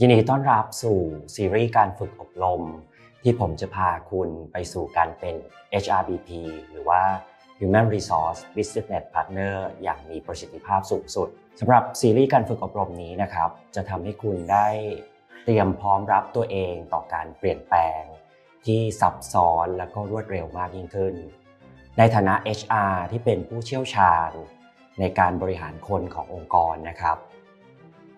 ยินดีต้อนรับสู่ซีรีส์การฝึกอบรม ที่ผมจะพาคุณไปสู่การเป็น HRBP หรือว่า Human Resource Business Partner อย่างมีประสิทธิภาพสูงสุดสำหรับซีรีส์การฝึกอบรมนี้นะครับ จะทำให้คุณได้เตรียมพร้อมรับตัวเองต่อการเปลี่ยนแปลง ที่ซับซ้อนและก็รวดเร็วมากยิ่งขึ้น ในฐานะ HR ที่เป็นผู้เชี่ยวชาญ ในการบริหารคนขององค์กรนะครับ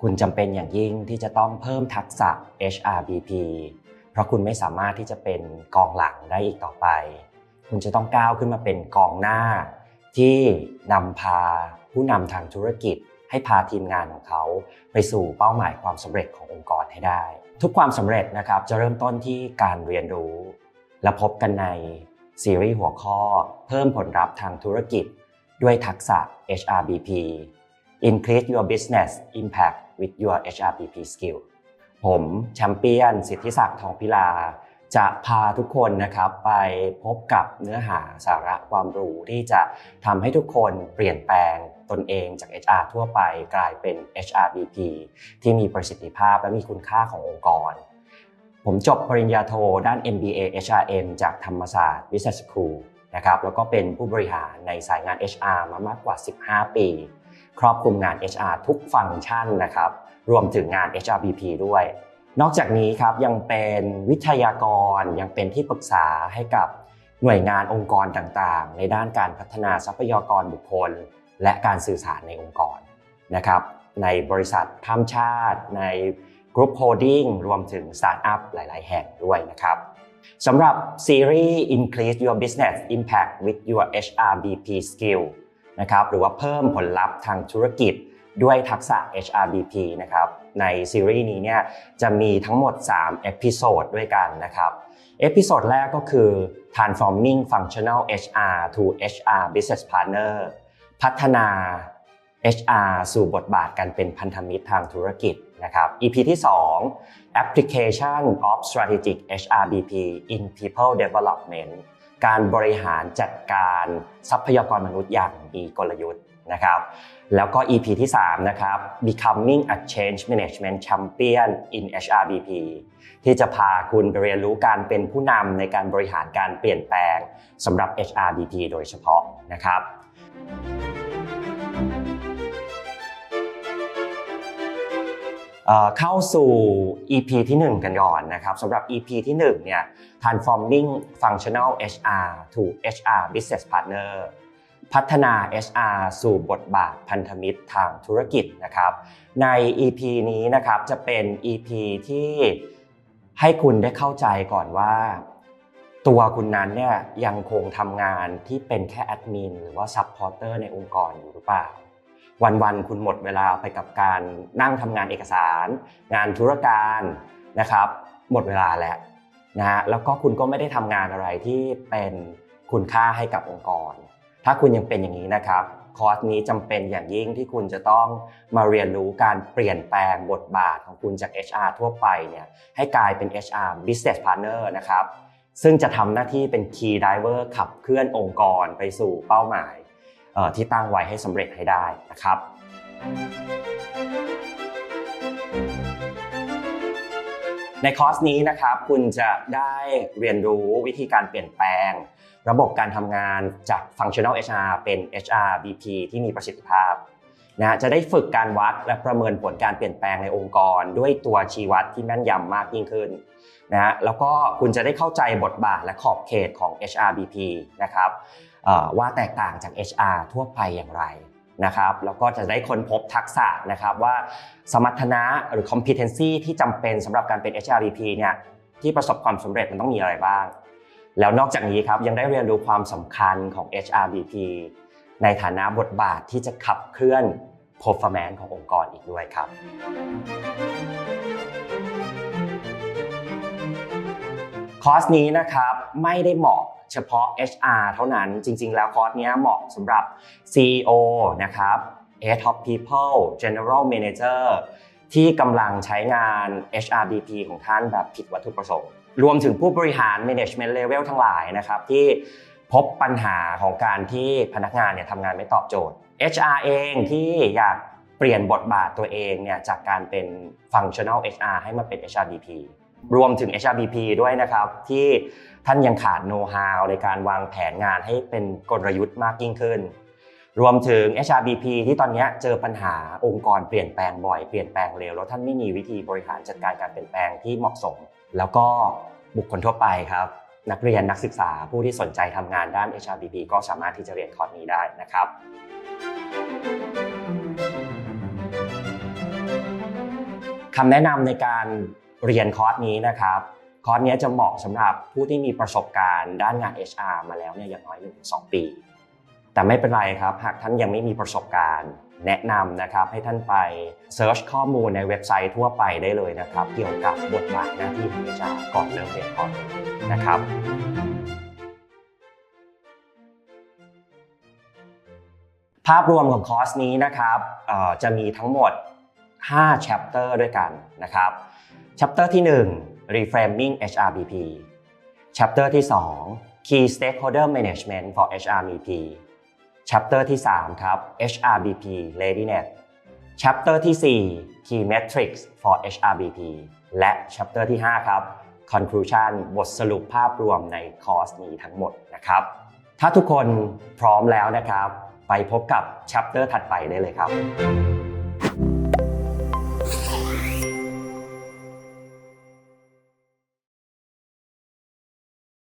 คุณจำเป็นอย่างยิ่งที่จะต้องเพิ่มทักษะ HRBP เพราะคุณไม่สามารถที่จะเป็นกองหลังได้อีกต่อไป คุณจะต้องก้าวขึ้นมาเป็นกองหน้า ที่นำพาผู้นำทางธุรกิจ ให้พาทีมงานของเขา ไปสู่เป้าหมายความสำเร็จขององค์กรให้ได้ ทุกความสำเร็จนะครับจะเริ่มต้นที่การเรียนรู้ และพบกันในซีรีส์หัวข้อ เพิ่มผลลัพธ์ทางธุรกิจ ด้วยทักษะ HRBP Increase your business impact with your HRBP skill ผมแชมเปี้ยนสิทธิศักดิ์ทองพิลา จะพาทุกคนนะครับไปพบกับเนื้อหาสาระความรู้ที่จะทำให้ทุกคนเปลี่ยนแปลงตนเองจาก HR ทั่วไปกลายเป็น HRBP ที่มีประสิทธิภาพและมีคุณค่าขององค์กร ผมจบปริญญาโทด้าน MBA HRM จากธรรมศาสตร์ Business School นะครับแล้วก็เป็นผู้บริหารในสายงาน HR มามากกว่า 15 ปี ครอบคลุมงาน HR ทุกฟังก์ชันนะครับ รวมถึงงาน HRBP ด้วย นอกจากนี้ครับยังเป็นวิทยากรยังเป็นที่ปรึกษาให้กับหน่วยงานองค์กรต่างๆ ในด้านการพัฒนาทรัพยากรบุคคล และการสื่อสารในองค์กรนะครับ ในบริษัทข้ามชาติ ในกรุ๊ปโฮดดิ้งรวมถึงสตาร์ทอัพหลาย ๆ แห่งด้วยนะครับสำหรับซีรีส์ Increase Your Business Impact with Your HRBP Skill นะครับหรือว่าเพิ่มผลลัพธ์ทางธุรกิจด้วยทักษะ HRBP นะครับในซีรีส์นี้เนี่ยจะมีทั้งหมด 3 เอพิโซดด้วยกันนะครับเอพิโซดแรกก็คือ Transforming Functional HR to HR Business Partner พัฒนา HR สู่บทบาทการเป็นพันธมิตรทางธุรกิจนะครับ EP ที่ 2 Application of Strategic HRBP in People Development การบริหารจัดการทรัพยากรมนุษย์อย่างมีกลยุทธ์นะครับแล้วก็ EP ที่ 3 นะครับ Becoming a Change Management Champion in HRBP ที่จะพาคุณไปเรียนรู้การเป็นผู้นำในการบริหารการเปลี่ยนแปลงสำหรับ HRBP โดยเฉพาะนะครับ เข้าสู่ EP ที่ 1 กันก่อนนะครับสำหรับ EP ที่1เนี่ย Transforming Functional HR to HR Business Partner พัฒนา HR สู่บทบาทพันธมิตรทางธุรกิจนะครับ ใน EP นี้นะครับจะเป็น EP ที่ให้คุณได้เข้าใจก่อนว่า ตัวคุณนั้นเนี่ยยังคงทำงานที่เป็นแค่แอดมินหรือว่าซัพพอร์เตอร์ในองค์กรอยู่หรือเปล่า วันๆคุณหมดเวลาไปกับการนั่งทำงานเอกสาร งานธุรการนะครับ หมดเวลาแล้วนะฮะแล้วก็คุณก็ไม่ได้ทำงานอะไรที่เป็นคุณค่าให้กับองค์กร ถ้าคุณยังเป็นอย่างนี้นะครับคอร์สนี้จำเป็นอย่างยิ่งที่คุณจะต้องมาเรียนรู้การเปลี่ยนแปลงบทบาทของคุณจาก HR ทั่วไปเนี่ยให้กลายเป็น HR Business Partner นะครับ ซึ่งจะทำหน้าที่เป็น Key Driver ขับเคลื่อนองค์กรไปสู่เป้าหมาย ที่ตั้งไว้ให้สำเร็จให้ได้นะครับในคอร์สนี้นะครับคุณจะได้เรียนรู้วิธีการเปลี่ยนแปลง ระบบการทำงานจาก Functional HR เป็น HR BP ที่มีประสิทธิภาพนะจะได้ฝึกการวัดและประเมินผลการเปลี่ยนแปลงในองค์กร ด้วยตัวชี้วัดที่แม่นยำมากยิ่งขึ้นนะฮะแล้วก็คุณจะได้เข้าใจบทบาทและขอบเขตของ HRBP นะครับ ว่าแตกต่างจาก HR ทั่วไปอย่างไรนะครับแล้วก็จะได้ค้นพบทักษะนะครับว่าสมรรถนะหรือ competency ที่จำเป็นสำหรับการเป็น HRBP เนี่ยที่ประสบความสำเร็จมันต้องมีอะไรบ้าง แล้วนอกจากนี้ครับยังได้เรียนรู้ความสำคัญของ HRBP ในฐานะบทบาทที่จะขับเคลื่อน performance ขององค์กรอีกด้วยครับ คอร์สนี้นะครับไม่ได้เหมาะ เฉพาะ HR เท่านั้นจริง ๆ แล้วคอร์สนี้เหมาะสำหรับ CEO นะครับ Head of People General Manager ที่กำลังใช้งาน HRBP ของท่านแบบผิดวัตถุประสงค์ รวมถึงผู้บริหาร Management Level ทั้งหลายนะครับที่พบปัญหาของการที่พนักงานเนี่ยทำงานไม่ตอบโจทย์ HR เองที่อยากเปลี่ยนบทบาทตัวเองเนี่ยจากการเป็น functional HR ให้มาเป็น HRBP รวมถึง HRBP ด้วยนะครับ ที่ท่านยังขาดโน้ต how ในการวางแผนงานให้เป็นกลยุทธ์มากยิ่งขึ้น รวมถึง HRBP ที่ตอนนี้เจอปัญหาองค์กรเปลี่ยนแปลงบ่อยเปลี่ยนแปลงเร็วแล้วท่านไม่มีวิธีบริหารจัดการการเปลี่ยนแปลงที่เหมาะสม แล้วก็บุคคลทั่วไปครับ นักเรียนนักศึกษาผู้ที่สนใจทำงานด้าน HRBP ก็สามารถที่จะเรียนคอร์สนี้ได้นะครับคำแนะนำในการ เรียนคอร์สนี้นะครับ คอร์สนี้จะเหมาะสำหรับผู้ที่มีประสบการณ์ด้านงาน HR มาแล้วเนี่ยอย่างน้อย 1-2 ปี แต่ไม่เป็นไรครับ หากท่านยังไม่มีประสบการณ์แนะนำนะครับให้ท่านไปเซิร์ชข้อมูลในเว็บไซต์ทั่วไปได้เลยนะครับ เกี่ยวกับบทบาทหน้าที่ของ HR ก่อนเริ่มเรียนคอร์สนะครับภาพรวมของคอร์สนี้นะครับจะมีทั้งหมด 5 chapter ด้วยกันนะครับ chapter ที่ 1 reframing HRBP chapter ที่ 2 key stakeholder management for HRBP chapter ที่ 3 ครับ HRBP readiness chapter ที่ 4 key metrics for HRBP และ chapter ที่ 5 ครับ conclusion บทสรุปภาพรวมในคอร์สนี้ทั้งหมดนะครับ ถ้าทุกคนพร้อมแล้วนะครับ ไปพบกับ chapter ถัดไปได้เลยครับ